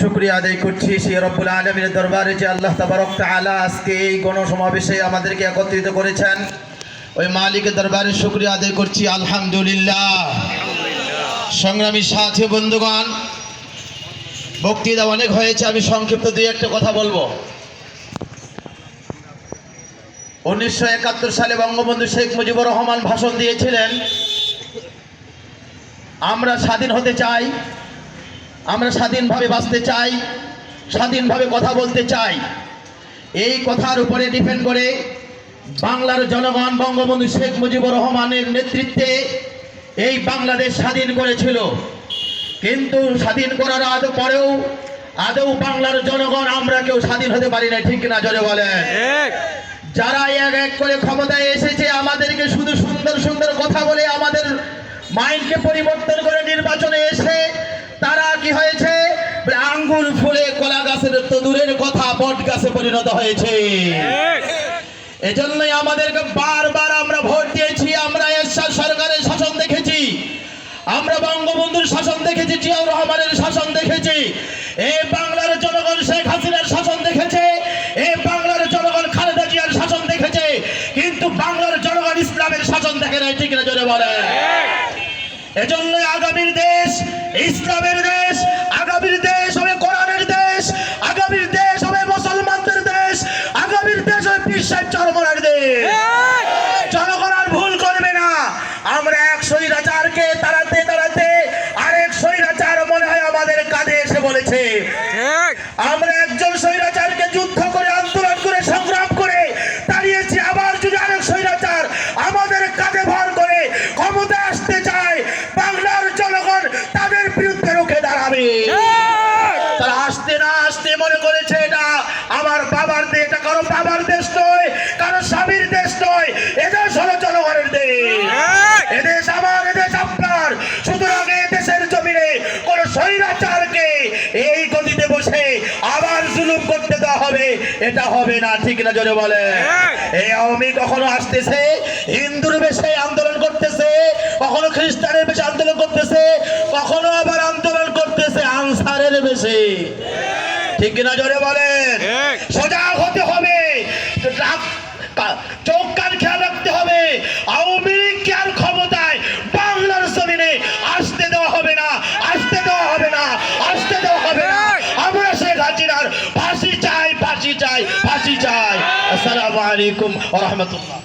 শুক্রিয়া আদায় করছি দরবারে আল্লাহ এই গণসমাবেশে আমাদেরকে একত্রিত করেছেন। ওই মালিকের দরবারে শুক্রিয়া আদায় করছি, আলহামদুলিল্লাহ। সংগ্রামী সাথী বন্ধুগণ, বক্তৃতা অনেক হয়েছে, আমি সংক্ষিপ্ত দুই একটা কথা বলব। উনিশশো একাত্তর সালে বঙ্গবন্ধু শেখ মুজিবুর রহমান ভাষণ দিয়েছিলেন। আমরা স্বাধীন হতে চাই আমরা স্বাধীনভাবে বাঁচতে চাই স্বাধীনভাবে কথা বলতে চাই। এই কথার উপরে ডিপেন্ড করে বাংলার জনগণ বঙ্গবন্ধু শেখ মুজিবুর রহমানের নেতৃত্বে এই বাংলাদেশ স্বাধীন করেছিল। কিন্তু স্বাধীন করার আদৌ পরেও আদৌ বাংলার জনগণ আমরা কেউ স্বাধীন হতে পারি না ঠিক না জোরে বলেন? যারা এক এক করে ক্ষমতায় মাইন্ডকে পরিবর্তন করে নির্বাচনে এসে তারা কি হয়েছে? আঙ্গুল ফুলে কলা গাছের তো দূরের কথা বট গাছে পরিণত হয়েছে। এজন্যই আমাদেরকে বারবার আমরা ভোট দিয়েছি আমরা এরশাদ সরকারের শাসন দেখেছি আমরা বঙ্গবন্ধুর শাসন দেখেছি জিয়াউর রহমানের শাসন দেখেছি এই বাংলার জনগণ শেখ হাসিনার শাসন দেখেছে এই বাংলার জনগণ খালেদা জিয়ার শাসন দেখেছে কিন্তু বাংলার জনগণ ইসলামের শাসন দেখে নাই ঠিক না জোরে বলে এজন্য আগামীর দেশ ইসলামের দেশ আগামীর দেশ হবে কোরআনের দেশ আগামীর দেশ হবে মুসলমানদের দেশ আগামীর দেশ হবে সাহেব চরমরার দেশ। জনগণ আর ভুল করবে না। আমরা এক স্বৈরাচারকে তাড়াতে তাড়াতে আরেক স্বৈরাচার মনে হয় আমাদের কাঁধে এসে বলেছে। দাঁড়াবে তারা আসতে না আসতে মনে করেছে এটা আমার বাবার দেশ এটা কারও বাবার দেশ নয় কারও স্বামীর দেশ নয় এদেশ হলো জনগণের দেশ। এদেশ আমার এদেশ আপনার। সুতরাং দেশের জমিনে কোন স্বৈরাচারকে এই গতিতে বসে আবার জুলুম করতে দেওয়া হবে এটা হবে না ঠিক না জোরে বলে? এই আওয়ামী কখনো আসতেছে হিন্দুর বেশে আন্দোলন করতেছে কখনো খ্রিস্টানের বেশে আন্দোলন করতেছে কখনো আবার বেশে ঠিক না জোরে বলেন? সজাগ হতে হবে। চোখ কান খেয়াল রাখতে হবে। আওয়ামী লীগকে আর ক্ষমতায় বাংলার জমিনে আসতে দেওয়া হবে না আসতে দেওয়া হবে না আসতে দেওয়া হবে না। আমরা শেখ হাসিনার ফাঁসি চাই ফাঁসি চাই ফাঁসি চাই। আসসালামু আলাইকুম রাহমাতুল্লাহ।